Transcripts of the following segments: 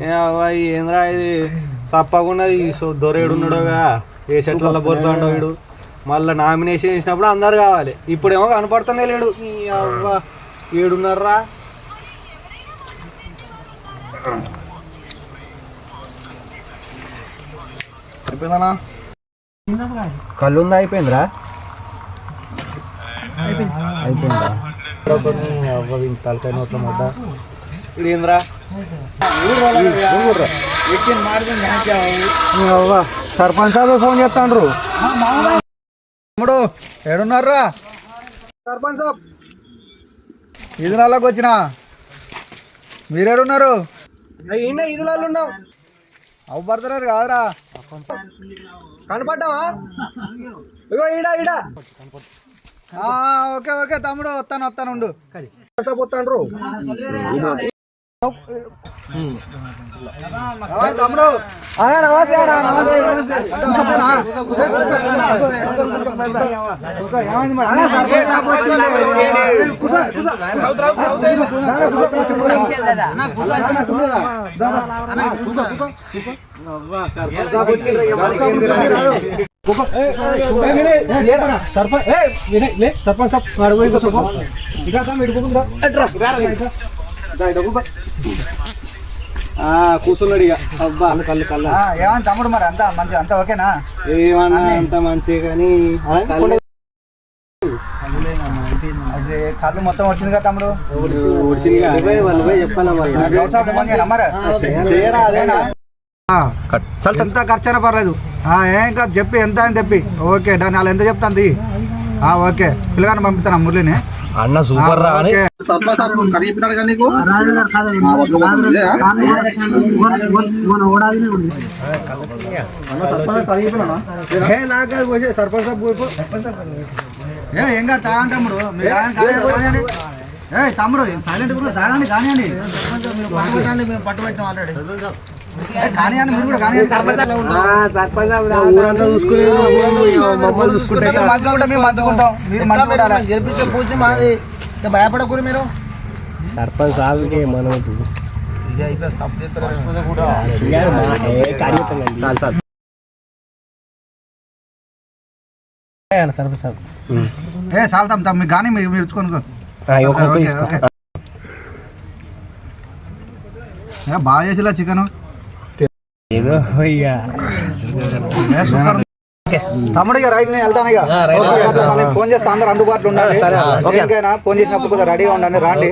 ఏంద్రా ఇది? తప్పకుండా ఈ దొరేడున్నాడుగా ఏ చెట్లలో బొరుతాడో వీడు. మళ్ళీ నామినేషన్ చేసినప్పుడు అందరు కావాలి. ఇప్పుడేమో కనపడుతుందే లేడు. ఈ అవ్వ ఏడున్నారా అయిపోయిందనా కళ్ళు ఉందా అయిపోయిందిరా? అయిపోయిందా? తలకాయ నోట్ల ముద్ద ఇది ఏంద్రా? సర్పంచ్ సాబ్ ఫోన్ చేస్తాండ్రు. తమ్ముడు ఏడున్నారా సర్పంచ్ సాబ్ ఇది నాళ్ళకి వచ్చిన? మీరేడున్నారు? ఇదిలాలు ఉన్నాం. అవు పడతలేరు కాదురా. కనపడ్డావా? ఇగో ఈడ ఓకే ఓకే తమ్ముడు వస్తాను వస్తాను ఉండు. ఆ, తమ్ముడు నమస్తే నమస్తే ఏమైంది మరి? సర్పంచ్ కూర్చున్నాడు ఇక. అబ్బా. కళ్ళు కళ్ళు తమ్ముడు మరి? అంతా మంచి అంతా ఓకేనా? ఏమన్నా అంత మంచి కానీ కళ్ళు మొత్తం వచ్చింది కదా తమ్ముడు? చల్ ఎంత ఖర్చు అయినా పర్లేదు. ఆ, ఏం కాదు చెప్పి ఎంత అని చెప్పి. ఓకే దాని వాళ్ళు ఎంత చెప్తాంది? ఆ, ఓకే. పిల్లగాని పంపిస్తాను మురళిని. అన్న సూపర్ రా అని. సర్పంచ్ ఏ కాదు తమ్ముడు. సైలెంట్ తాగండి కానివ్వండి పట్టుకోకండి, మేము పట్టు పెట్టాం ఆల్రెడీ. కానివ్వండి మీరు కూడా ఊరంతా మమ్మల్ని చూసుకుంటే మేము మీరు మంచిగా ఉండాలి. గెలిపించే పూజ మాది? ఇక భయపడకూరు మీరు? సర్పంచ్ మనం సర్పంచ్ ఏ చాలా మీకు కానీ మీరు మీరు ఓకే ఓకే బాగా చేసిలా చికెన్? ఏదో అయ్యా తమ్ముడు ఇక రైట్ నేను వెళ్తాను ఇక. ఫోన్ చేస్తే అందరు అందుబాటులో ఉండాలి. దేనికైనా ఫోన్ చేసినప్పుడు కొద్దిగా రెడీగా ఉండండి రాండి.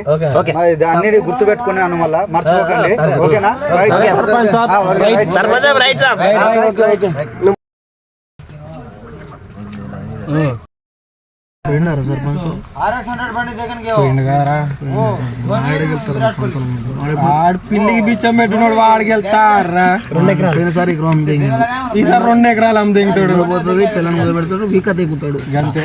అన్ని గుర్తు పెట్టుకుని నన్ను మళ్ళీ మర్చిపోకండి. ఓకేనా? రైట్. సర్పంచ్ ఓకే. ఆడు పిల్లికి బిచ్చం పెట్టినోడు వాడికి వెళ్తారా? పోయినసారి దిగింది ఈసారి రెండు ఎకరాలు అమ్మ దిగుతాడు పోతుంది పిల్లలు మొదలు పెడతాడు వీక దిగుతాడు అంతే